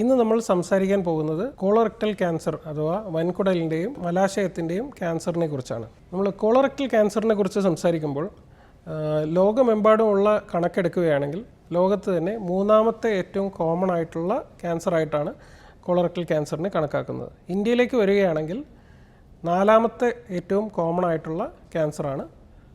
ഇന്ന് നമ്മൾ സംസാരിക്കാൻ പോകുന്നത് കോളറക്ടൽ ക്യാൻസർ അഥവാ വൻകുടലിന്റെയും മലാശയത്തിന്റെയും ക്യാൻസറിനെ കുറിച്ചാണ്. നമ്മൾ കോളറക്ടൽ ക്യാൻസറിനെ കുറിച്ച് സംസാരിക്കുമ്പോൾ ലോകമെമ്പാടുമുള്ള കണക്കെടുക്കുകയാണെങ്കിൽ ലോകത്ത് തന്നെ മൂന്നാമത്തെ ഏറ്റവും കോമൺ ആയിട്ടുള്ള ക്യാൻസറായിട്ടാണ് കോളറക്ടൽ ക്യാൻസറിനെ കണക്കാക്കുന്നത്. ഇന്ത്യയിലേക്ക് വരികയാണെങ്കിൽ നാലാമത്തെ ഏറ്റവും കോമൺ ആയിട്ടുള്ള ക്യാൻസറാണ്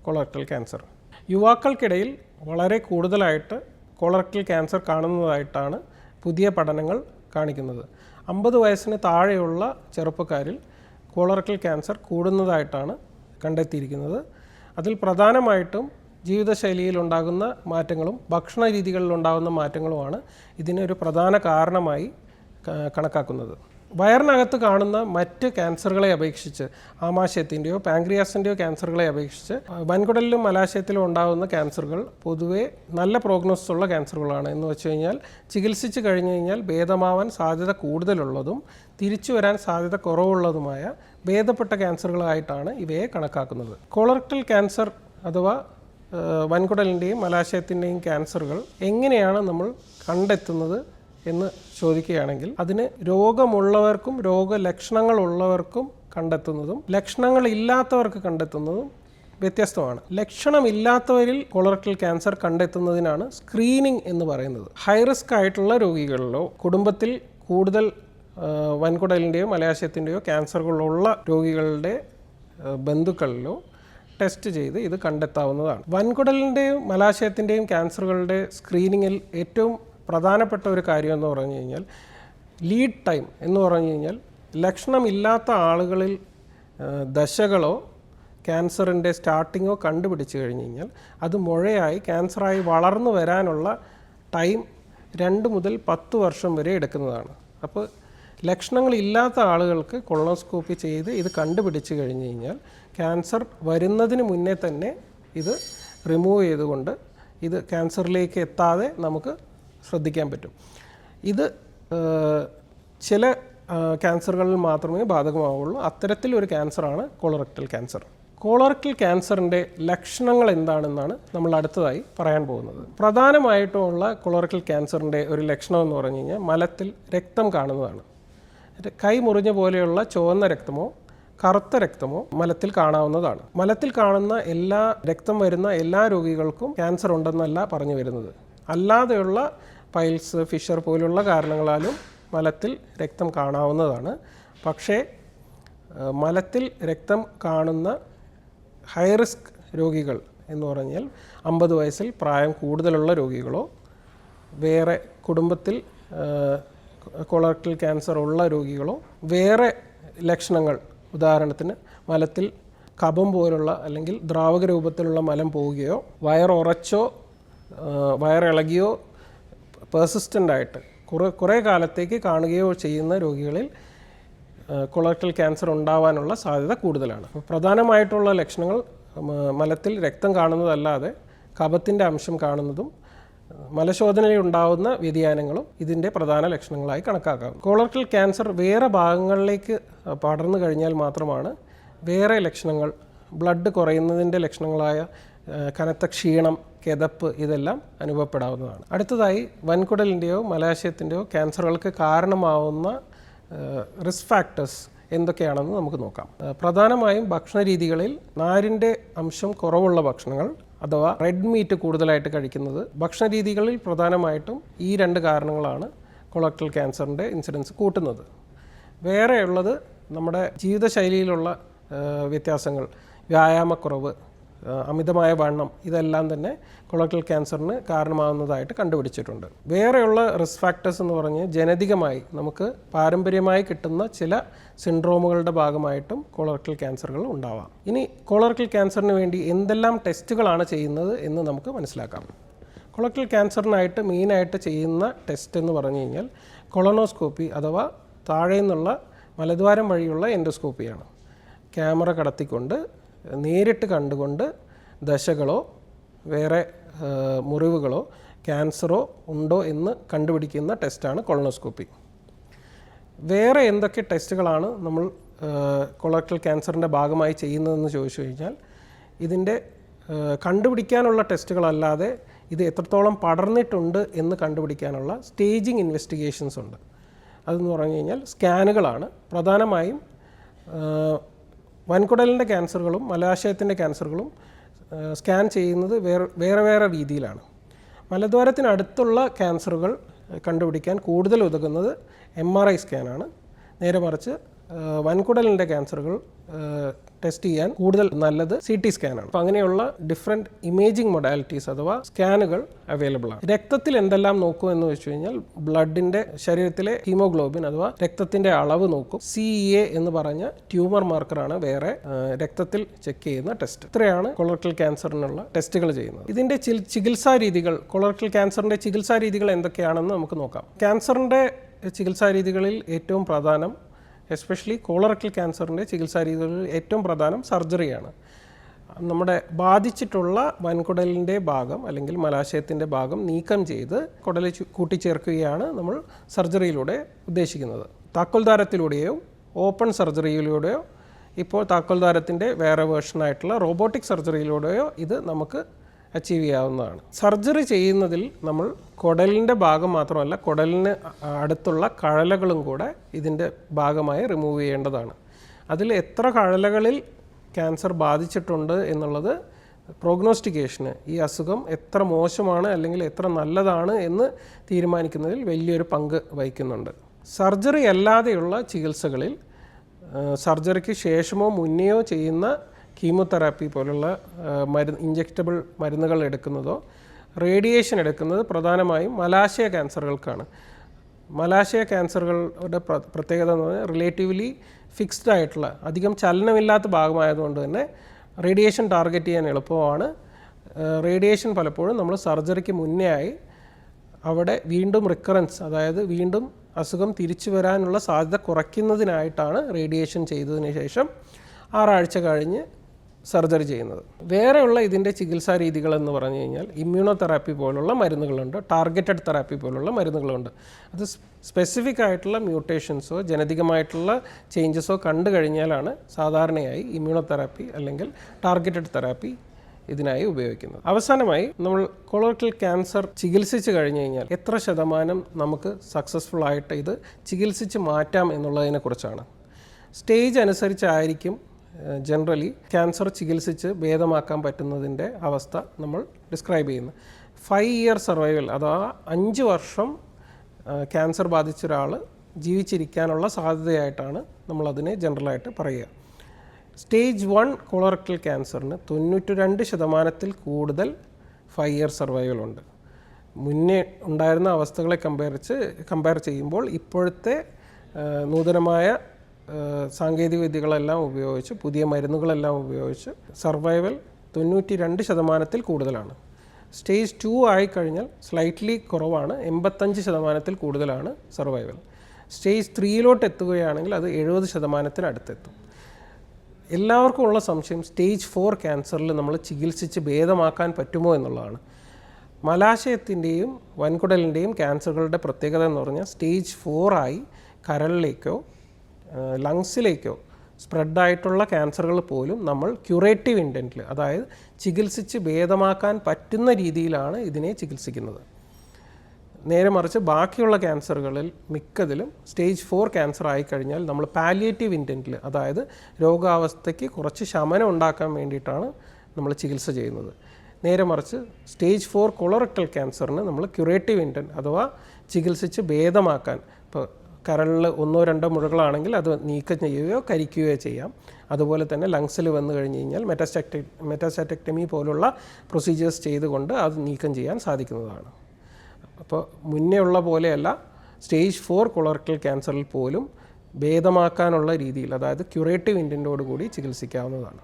കോളറക്ടൽ ക്യാൻസർ യുവാക്കൾക്കിടയിൽ വളരെ കൂടുതലായിട്ട് കോളറക്ടൽ ക്യാൻസർ കാണുന്നതായിട്ടാണ് പുതിയ പഠനങ്ങൾ കാണിക്കുന്നത്. അമ്പത് വയസ്സിന് താഴെയുള്ള ചെറുപ്പക്കാരിൽ കോളറക്കൽ ക്യാൻസർ കൂടുന്നതായിട്ടാണ് കണ്ടെത്തിയിരിക്കുന്നത്. അതിൽ പ്രധാനമായിട്ടും ജീവിതശൈലിയിൽ ഉണ്ടാകുന്ന മാറ്റങ്ങളും ഭക്ഷണ രീതികളിൽ ഉണ്ടാകുന്ന മാറ്റങ്ങളുമാണ് ഇതിനൊരു പ്രധാന കാരണമായി കണക്കാക്കുന്നത്. വയറിനകത്ത് കാണുന്ന മറ്റ് ക്യാൻസറുകളെ അപേക്ഷിച്ച് ആമാശയത്തിന്റെയോ പാങ്ക്രിയാസിന്റെയോ ക്യാൻസറുകളെ അപേക്ഷിച്ച് വൻകുടലിലും മലാശയത്തിലും ഉണ്ടാകുന്ന ക്യാൻസറുകൾ പൊതുവേ നല്ല പ്രോഗ്നോസിസ് ഉള്ള ക്യാൻസറുകളാണ്. എന്ന് വെച്ച് കഴിഞ്ഞാൽ ചികിത്സിച്ച് കഴിഞ്ഞ് കഴിഞ്ഞാൽ ഭേദമാവാൻ സാധ്യത കൂടുതലുള്ളതും തിരിച്ചു വരാൻ സാധ്യത കുറവുള്ളതുമായ ഭേദപ്പെട്ട ക്യാൻസറുകളായിട്ടാണ് ഇവയെ കണക്കാക്കുന്നത്. കൊളറക്ടൽ ക്യാൻസർ അഥവാ വൻകുടലിന്റെയും മലാശയത്തിന്റെയും ക്യാൻസറുകൾ എങ്ങനെയാണ് നമ്മൾ കണ്ടെത്തുന്നത് എന്ന് ചോദിക്കുകയാണെങ്കിൽ അതിന് രോഗമുള്ളവർക്കും രോഗലക്ഷണങ്ങളുള്ളവർക്കും കണ്ടെത്തുന്നതും ലക്ഷണങ്ങൾ ഇല്ലാത്തവർക്ക് കണ്ടെത്തുന്നതും വ്യത്യസ്തമാണ്. ലക്ഷണമില്ലാത്തവരിൽ കൊളറക്ടൽ ക്യാൻസർ കണ്ടെത്തുന്നതിനാണ് സ്ക്രീനിംഗ് എന്ന് പറയുന്നത്. ഹൈ റിസ്ക് ആയിട്ടുള്ള രോഗികളിലോ കുടുംബത്തിൽ കൂടുതൽ വൻകുടലിന്റെയോ മലയാശയത്തിന്റെയോ ക്യാൻസറുകളുള്ള രോഗികളുടെ ബന്ധുക്കളിലോ ടെസ്റ്റ് ചെയ്ത് ഇത് കണ്ടെത്താവുന്നതാണ്. വൻകുടലിന്റെയും മലാശയത്തിന്റെയും ക്യാൻസറുകളുടെ സ്ക്രീനിങ്ങിൽ ഏറ്റവും പ്രധാനപ്പെട്ട ഒരു കാര്യം എന്ന് പറഞ്ഞു കഴിഞ്ഞാൽ ലീഡ് ടൈം എന്ന് പറഞ്ഞു കഴിഞ്ഞാൽ ലക്ഷണമില്ലാത്ത ആളുകളിൽ ദശകളോ ക്യാൻസറിന്റെ സ്റ്റാർട്ടിങ്ങോ കണ്ടുപിടിച്ച് കഴിഞ്ഞ് കഴിഞ്ഞാൽ അത് മുഴയായി ക്യാൻസറായി വളർന്നു വരാനുള്ള ടൈം രണ്ട് മുതൽ പത്ത് വർഷം വരെ എടുക്കുന്നതാണ്. അപ്പോൾ ലക്ഷണങ്ങളില്ലാത്ത ആളുകൾക്ക് കൊളോസ്കോപ്പി ചെയ്ത് ഇത് കണ്ടുപിടിച്ച് കഴിഞ്ഞ് കഴിഞ്ഞാൽ ക്യാൻസർ വരുന്നതിന് മുന്നേ തന്നെ ഇത് റിമൂവ് ചെയ്തുകൊണ്ട് ഇത് ക്യാൻസറിലേക്ക് എത്താതെ നമുക്ക് ശ്രദ്ധിക്കാൻ പറ്റും. ഇത് ചില ക്യാൻസറുകളിൽ മാത്രമേ ബാധകമാവുള്ളൂ അത്തരത്തിൽ ഒരു ക്യാൻസറാണ് കോളറക്ടൽ ക്യാൻസർ. കോളറക്ടൽ ക്യാൻസറിന്റെ ലക്ഷണങ്ങൾ എന്താണെന്നാണ് നമ്മൾ അടുത്തതായി പറയാൻ പോകുന്നത്. പ്രധാനമായിട്ടുമുള്ള കൊളറക്ടൽ ക്യാൻസറിന്റെ ഒരു ലക്ഷണം എന്ന് പറഞ്ഞു കഴിഞ്ഞാൽ മലത്തിൽ രക്തം കാണുന്നതാണ്. കൈ മുറിഞ്ഞ പോലെയുള്ള ചുവന്ന രക്തമോ കറുത്ത രക്തമോ മലത്തിൽ കാണാവുന്നതാണ്. മലത്തിൽ കാണുന്ന എല്ലാ രക്തം വരുന്ന എല്ലാ രോഗികൾക്കും ക്യാൻസർ ഉണ്ടെന്നല്ല പറഞ്ഞു വരുന്നത്. അല്ലാതെയുള്ള പൈൽസ് ഫിഷർ പോലുള്ള കാരണങ്ങളാലും മലത്തിൽ രക്തം കാണാവുന്നതാണ്. പക്ഷേ മലത്തിൽ രക്തം കാണുന്ന ഹൈ റിസ്ക് രോഗികൾ എന്ന് പറഞ്ഞാൽ അമ്പത് വയസ്സിൽ പ്രായം കൂടുതലുള്ള രോഗികളോ വേറെ കുടുംബത്തിൽ കൊളറക്ടൽ ക്യാൻസർ ഉള്ള രോഗികളോ വേറെ ലക്ഷണങ്ങൾ ഉദാഹരണത്തിന് മലത്തിൽ കപം പോലുള്ള അല്ലെങ്കിൽ ദ്രാവക രൂപത്തിലുള്ള മലം പോവുകയോ വയറുറച്ചോ വയറിളകിയോ പെർസിസ്റ്റന്റ് ആയിട്ട് കുറേ കുറേ കാലത്തേക്ക് കാണുകയോ ചെയ്യുന്ന രോഗികളിൽ കൊളക്ടൽ ക്യാൻസർ ഉണ്ടാവാനുള്ള സാധ്യത കൂടുതലാണ്. പ്രധാനമായിട്ടുള്ള ലക്ഷണങ്ങൾ മലത്തിൽ രക്തം കാണുന്നതല്ലാതെ കഫത്തിന്റെ അംശം കാണുന്നതും മലശോധനയിലുണ്ടാവുന്ന വ്യതിയാനങ്ങളും ഇതിന്റെ പ്രധാന ലക്ഷണങ്ങളായി കണക്കാക്കാം. കോളക്ടൽ ക്യാൻസർ വേറെ ഭാഗങ്ങളിലേക്ക് പടർന്നു കഴിഞ്ഞാൽ മാത്രമാണ് വേറെ ലക്ഷണങ്ങൾ ബ്ലഡ് കുറയുന്നതിന്റെ ലക്ഷണങ്ങളായ കനത്ത ക്ഷീണം കിതപ്പ് ഇതെല്ലാം അനുഭവപ്പെടാവുന്നതാണ്. അടുത്തതായി വൻകുടലിന്റെയോ മലാശയത്തിന്റെയോ ക്യാൻസറുകൾക്ക് കാരണമാവുന്ന റിസ്ക് ഫാക്ടേഴ്സ് എന്തൊക്കെയാണെന്ന് നമുക്ക് നോക്കാം. പ്രധാനമായും ഭക്ഷണ രീതികളിൽ നാരിന്റെ അംശം കുറവുള്ള ഭക്ഷണങ്ങൾ അഥവാ റെഡ് മീറ്റ് കൂടുതലായിട്ട് കഴിക്കുന്നത് ഭക്ഷണ രീതികളിൽ പ്രധാനമായിട്ടും ഈ രണ്ട് കാരണങ്ങളാണ് കൊളക്ടൽ ക്യാൻസറിന്റെ ഇൻസിഡൻസ് കൂട്ടുന്നത്. വേറെയുള്ളത് നമ്മുടെ ജീവിതശൈലിയിലുള്ള വ്യത്യാസങ്ങൾ. വ്യായാമക്കുറവ് അമിതമായ വണ്ണം ഇതെല്ലാം തന്നെ കൊളക്ടൽ ക്യാൻസറിന് കാരണമാകുന്നതായിട്ട് കണ്ടുപിടിച്ചിട്ടുണ്ട്. വേറെയുള്ള റിസ്ക് ഫാക്ടേഴ്സ് എന്ന് പറഞ്ഞ് ജനതികമായി നമുക്ക് പാരമ്പര്യമായി കിട്ടുന്ന ചില സിൻഡ്രോമുകളുടെ ഭാഗമായിട്ടും കൊളറക്ടൽ ക്യാൻസറുകൾ ഉണ്ടാവാം. ഇനി കൊളറക്ടൽ ക്യാൻസറിന് വേണ്ടി എന്തെല്ലാം ടെസ്റ്റുകളാണ് ചെയ്യുന്നത് എന്ന് നമുക്ക് മനസ്സിലാക്കാം. കൊളക്ടൽ ക്യാൻസറിനായിട്ട് മെയിനായിട്ട് ചെയ്യുന്ന ടെസ്റ്റ് എന്ന് പറഞ്ഞു കഴിഞ്ഞാൽ കൊളോണോസ്കോപ്പി അഥവാ താഴെ നിന്നുള്ള മലദ്വാരം വഴിയുള്ള എൻഡോസ്കോപ്പിയാണ്. ക്യാമറ കടത്തിക്കൊണ്ട് നേരിട്ട് കണ്ടുകൊണ്ട് ദശകളോ വേറെ മുറിവുകളോ ക്യാൻസറോ ഉണ്ടോ എന്ന് കണ്ടുപിടിക്കുന്ന ടെസ്റ്റാണ് കൊളോണോസ്കോപ്പി വേറെ എന്തൊക്കെ ടെസ്റ്റുകളാണ് നമ്മൾ കൊളക്ടൽ ക്യാൻസറിന്റെ ഭാഗമായി ചെയ്യുന്നതെന്ന് ചോദിച്ചു കഴിഞ്ഞാൽ ഇതിന്റെ കണ്ടുപിടിക്കാനുള്ള ടെസ്റ്റുകളല്ലാതെ ഇത് എത്രത്തോളം പടർന്നിട്ടുണ്ട് എന്ന് കണ്ടുപിടിക്കാനുള്ള സ്റ്റേജിങ് ഇൻവെസ്റ്റിഗേഷൻസ് ഉണ്ട്. അതെന്ന് പറഞ്ഞു കഴിഞ്ഞാൽ സ്കാനുകളാണ്. പ്രധാനമായും വൻകുടലിന്റെ ക്യാൻസറുകളും മലാശയത്തിന്റെ ക്യാൻസറുകളും സ്കാൻ ചെയ്യുന്നത് വേറെ വേറെ വേറെ രീതിയിലാണ്. മലദ്വാരത്തിനടുത്തുള്ള ക്യാൻസറുകൾ കണ്ടുപിടിക്കാൻ കൂടുതൽ ഉതകുന്നത് എം ആർ ഐ സ്കാനാണ് നേരെ മറിച്ച് വൻകുടലിന്റെ ക്യാൻസറുകൾ ടെസ്റ്റ് ചെയ്യാൻ കൂടുതൽ നല്ലത് സി ടി സ്കാനാണ് അപ്പോൾ അങ്ങനെയുള്ള ഡിഫറെന്റ് ഇമേജിംഗ് മൊഡാലിറ്റീസ് അഥവാ സ്കാനുകൾ അവൈലബിൾ ആണ്. രക്തത്തിൽ എന്തെല്ലാം നോക്കും എന്ന് വെച്ച് കഴിഞ്ഞാൽ ബ്ലഡിന്റെ ശരീരത്തിലെ ഹീമോഗ്ലോബിൻ അഥവാ രക്തത്തിന്റെ അളവ് നോക്കും. സി എ എന്ന് പറഞ്ഞ ട്യൂമർ മാർക്കറാണ് വേറെ രക്തത്തിൽ ചെക്ക് ചെയ്യുന്ന ടെസ്റ്റ് ഇത്രയാണ് കൊളറക്ടൽ ക്യാൻസറിനുള്ള ടെസ്റ്റുകൾ ചെയ്യുന്നത്. ഇതിന്റെ ചികിത്സാ രീതികൾ കൊളറക്ടൽ ക്യാൻസറിന്റെ ചികിത്സാ രീതികൾ എന്തൊക്കെയാണെന്ന് നമുക്ക് നോക്കാം. ക്യാൻസറിന്റെ ചികിത്സാ രീതികളിൽ ഏറ്റവും പ്രധാനം എസ്പെഷ്യലി കോളറക്കൽ ക്യാൻസറിന്റെ ചികിത്സാ രീതികളിൽ ഏറ്റവും പ്രധാനം സർജറിയാണ്. നമ്മുടെ ബാധിച്ചിട്ടുള്ള വൻകുടലിന്റെ ഭാഗം അല്ലെങ്കിൽ മലാശയത്തിന്റെ ഭാഗം നീക്കം ചെയ്ത് കുടലിൽ കൂട്ടിച്ചേർക്കുകയാണ് നമ്മൾ സർജറിയിലൂടെ ഉദ്ദേശിക്കുന്നത്. താക്കോൽദാരത്തിലൂടെയോ ഓപ്പൺ സർജറിയിലൂടെയോ ഇപ്പോൾ താക്കോൽദാരത്തിന്റെ വേറെ വേർഷനായിട്ടുള്ള റോബോട്ടിക് സർജറിയിലൂടെയോ ഇത് നമുക്ക് അച്ചീവ് ചെയ്യാവുന്നതാണ്. സർജറി ചെയ്യുന്നതിൽ നമ്മൾ കുടലിന്റെ ഭാഗം മാത്രമല്ല കുടലിന് അടുത്തുള്ള കഴലകളും കൂടെ ഇതിന്റെ ഭാഗമായി റിമൂവ് ചെയ്യേണ്ടതാണ്. അതിൽ എത്ര കഴലകളിൽ ക്യാൻസർ ബാധിച്ചിട്ടുണ്ട് എന്നുള്ളത് പ്രോഗ്നോസ്റ്റിക്കേഷന് ഈ അസുഖം എത്ര മോശമാണ് അല്ലെങ്കിൽ എത്ര നല്ലതാണ് എന്ന് തീരുമാനിക്കുന്നതിൽ വലിയൊരു പങ്ക് വഹിക്കുന്നുണ്ട്. സർജറി അല്ലാതെയുള്ള ചികിത്സകളിൽ സർജറിക്ക് ശേഷമോ മുന്നെയോ ചെയ്യുന്ന കീമോതെറാപ്പി പോലുള്ള മരുന്ന് ഇഞ്ചക്റ്റബിൾ മരുന്നുകൾ എടുക്കുന്നതോ റേഡിയേഷൻ എടുക്കുന്നത് പ്രധാനമായും മലാശയ ക്യാൻസറുകൾക്കാണ്. മലാശയ ക്യാൻസറുകളുടെ പ്ര- പ്രത്യേകത എന്ന് പറഞ്ഞാൽ റിലേറ്റീവ്ലി ഫിക്സ്ഡ് ആയിട്ടുള്ള അധികം ചലനമില്ലാത്ത ഭാഗമായതുകൊണ്ട് തന്നെ റേഡിയേഷൻ ടാർഗറ്റ് ചെയ്യാൻ എളുപ്പമാണ്. റേഡിയേഷൻ പലപ്പോഴും നമ്മൾ സർജറിക്ക് മുന്നേ ആയി അവിടെ വീണ്ടും റിക്കറൻസ് അതായത് വീണ്ടും അസുഖം തിരിച്ചു വരാനുള്ള സാധ്യത കുറയ്ക്കുന്നതിനായിട്ടാണ് റേഡിയേഷൻ ചെയ്തതിന് ശേഷം ആറാഴ്ച കഴിഞ്ഞ് സർജറി ചെയ്യുന്നത്. വേറെയുള്ള ഇതിന്റെ ചികിത്സാ രീതികൾ എന്ന് പറഞ്ഞു കഴിഞ്ഞാൽ ഇമ്മ്യൂണോ തെറാപ്പി പോലുള്ള മരുന്നുകളുണ്ട്. ടാർഗറ്റഡ് തെറാപ്പി പോലുള്ള മരുന്നുകളുണ്ട്. അത് സ്പെസിഫിക് ആയിട്ടുള്ള മ്യൂട്ടേഷൻസോ ജനതികമായിട്ടുള്ള ചേഞ്ചസോ കണ്ടു കഴിഞ്ഞാലാണ് സാധാരണയായി ഇമ്മ്യൂണോ തെറാപ്പി അല്ലെങ്കിൽ ടാർഗറ്റഡ് തെറാപ്പി ഇതിനായി ഉപയോഗിക്കുന്നത്. അവസാനമായി നമ്മൾ കൊളോറ്റൽ ക്യാൻസർ ചികിത്സിച്ച് കഴിഞ്ഞു കഴിഞ്ഞാൽ എത്ര ശതമാനം നമുക്ക് സക്സസ്ഫുൾ ആയിട്ട് ഇത് ചികിത്സിച്ച് മാറ്റാം എന്നുള്ളതിനെക്കുറിച്ചാണ് സ്റ്റേജ് അനുസരിച്ചായിരിക്കും ജനറലി ക്യാൻസർ ചികിത്സിച്ച് ഭേദമാക്കാൻ പറ്റുന്നതിന്റെ അവസ്ഥ നമ്മൾ ഡിസ്ക്രൈബ് ചെയ്യുന്നു. ഫൈവ് ഇയർ സർവൈവൽ അഥവാ അഞ്ച് വർഷം ക്യാൻസർ ബാധിച്ച ഒരാൾ ജീവിച്ചിരിക്കാനുള്ള സാധ്യതയായിട്ടാണ് നമ്മളതിനെ ജനറലായിട്ട് പറയുക. സ്റ്റേജ് വൺ കൊളറക്ടൽ ക്യാൻസറിന് തൊണ്ണൂറ്റി രണ്ട് ശതമാനത്തിൽ കൂടുതൽ ഫൈവ് ഇയർ സർവൈവൽ ഉണ്ട്. മുന്നേ ഉണ്ടായിരുന്ന അവസ്ഥകളെ കമ്പയർ കമ്പയർ ചെയ്യുമ്പോൾ ഇപ്പോഴത്തെ നൂതനമായ സാങ്കേതിക വിദ്യകളെല്ലാം ഉപയോഗിച്ച് പുതിയ മരുന്നുകളെല്ലാം ഉപയോഗിച്ച് സർവൈവൽ തൊണ്ണൂറ്റി രണ്ട് ശതമാനത്തിൽ കൂടുതലാണ്. സ്റ്റേജ് ടു ആയിക്കഴിഞ്ഞാൽ സ്ലൈറ്റ്ലി കുറവാണ് എൺപത്തഞ്ച് ശതമാനത്തിൽ കൂടുതലാണ് സർവൈവൽ. സ്റ്റേജ് ത്രീയിലോട്ട് എത്തുകയാണെങ്കിൽ അത് എഴുപത് ശതമാനത്തിനടുത്തെത്തും എല്ലാവർക്കും ഉള്ള സംശയം സ്റ്റേജ് ഫോർ ക്യാൻസറിൽ നമ്മൾ ചികിത്സിച്ച് ഭേദമാക്കാൻ പറ്റുമോ എന്നുള്ളതാണ്. മലാശയത്തിന്റെയും വൻകുടലിന്റെയും ക്യാൻസറുകളുടെ പ്രത്യേകത എന്ന് പറഞ്ഞാൽ സ്റ്റേജ് ഫോറായി കരളിലേക്കോ ലങ്സിലേക്കോ സ്പ്രെഡായിട്ടുള്ള ക്യാൻസറുകൾ പോലും നമ്മൾ ക്യൂറേറ്റീവ് ഇന്റന്റിൽ അതായത് ചികിത്സിച്ച് ഭേദമാക്കാൻ പറ്റുന്ന രീതിയിലാണ് ഇതിനെ ചികിത്സിക്കുന്നത്. നേരെ മറിച്ച് ബാക്കിയുള്ള ക്യാൻസറുകളിൽ മിക്കതിലും സ്റ്റേജ് ഫോർ ക്യാൻസർ ആയിക്കഴിഞ്ഞാൽ നമ്മൾ പാലിയേറ്റീവ് ഇന്റന്റിൽ അതായത് രോഗാവസ്ഥയ്ക്ക് കുറച്ച് ശമനം ഉണ്ടാക്കാൻ വേണ്ടിയിട്ടാണ് നമ്മൾ ചികിത്സ ചെയ്യുന്നത്. നേരെ മറിച്ച് സ്റ്റേജ് ഫോർ കൊളറക്ടൽ ക്യാൻസറിന് നമ്മൾ ക്യൂറേറ്റീവ് ഇന്റന്റ് അഥവാ ചികിത്സിച്ച് ഭേദമാക്കാൻ ഇപ്പോൾ കരളിൽ ഒന്നോ രണ്ടോ മുഴകളാണെങ്കിൽ അത് നീക്കം ചെയ്യുകയോ കരിക്കുകയോ ചെയ്യാം. അതുപോലെ തന്നെ ലങ്സിൽ വന്നു കഴിഞ്ഞ് കഴിഞ്ഞാൽ മെറ്റാസ്റ്റാക്ടി മെറ്റാസ്റ്റാറ്റക്ടമി പോലുള്ള പ്രൊസീജിയേഴ്സ് ചെയ്തുകൊണ്ട് അത് നീക്കം ചെയ്യാൻ സാധിക്കുന്നതാണ്. അപ്പോൾ മുന്നേ ഉള്ള പോലെയല്ല സ്റ്റേജ് ഫോർ കൊളറക്ടൽ ക്യാൻസറിൽ പോലും ഭേദമാക്കാനുള്ള രീതിയിൽ അതായത് ക്യൂറേറ്റീവ് ഇന്റന്റോട് കൂടി ചികിത്സിക്കാവുന്നതാണ്.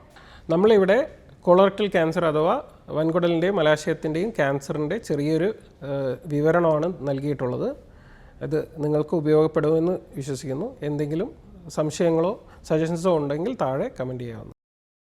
നമ്മളിവിടെ കൊളറക്ടൽ ക്യാൻസർ അഥവാ വൻകുടലിന്റെയും മലാശയത്തിന്റെയും ക്യാൻസറിന്റെ ചെറിയൊരു വിവരണമാണ് നൽകിയിട്ടുള്ളത്. അത് നിങ്ങൾക്ക് ഉപയോഗപ്പെടുമെന്ന് വിശ്വസിക്കുന്നു. എന്തെങ്കിലും സംശയങ്ങളോ സജഷൻസോ ഉണ്ടെങ്കിൽ താഴെ കമന്റ് ചെയ്യാവുന്നു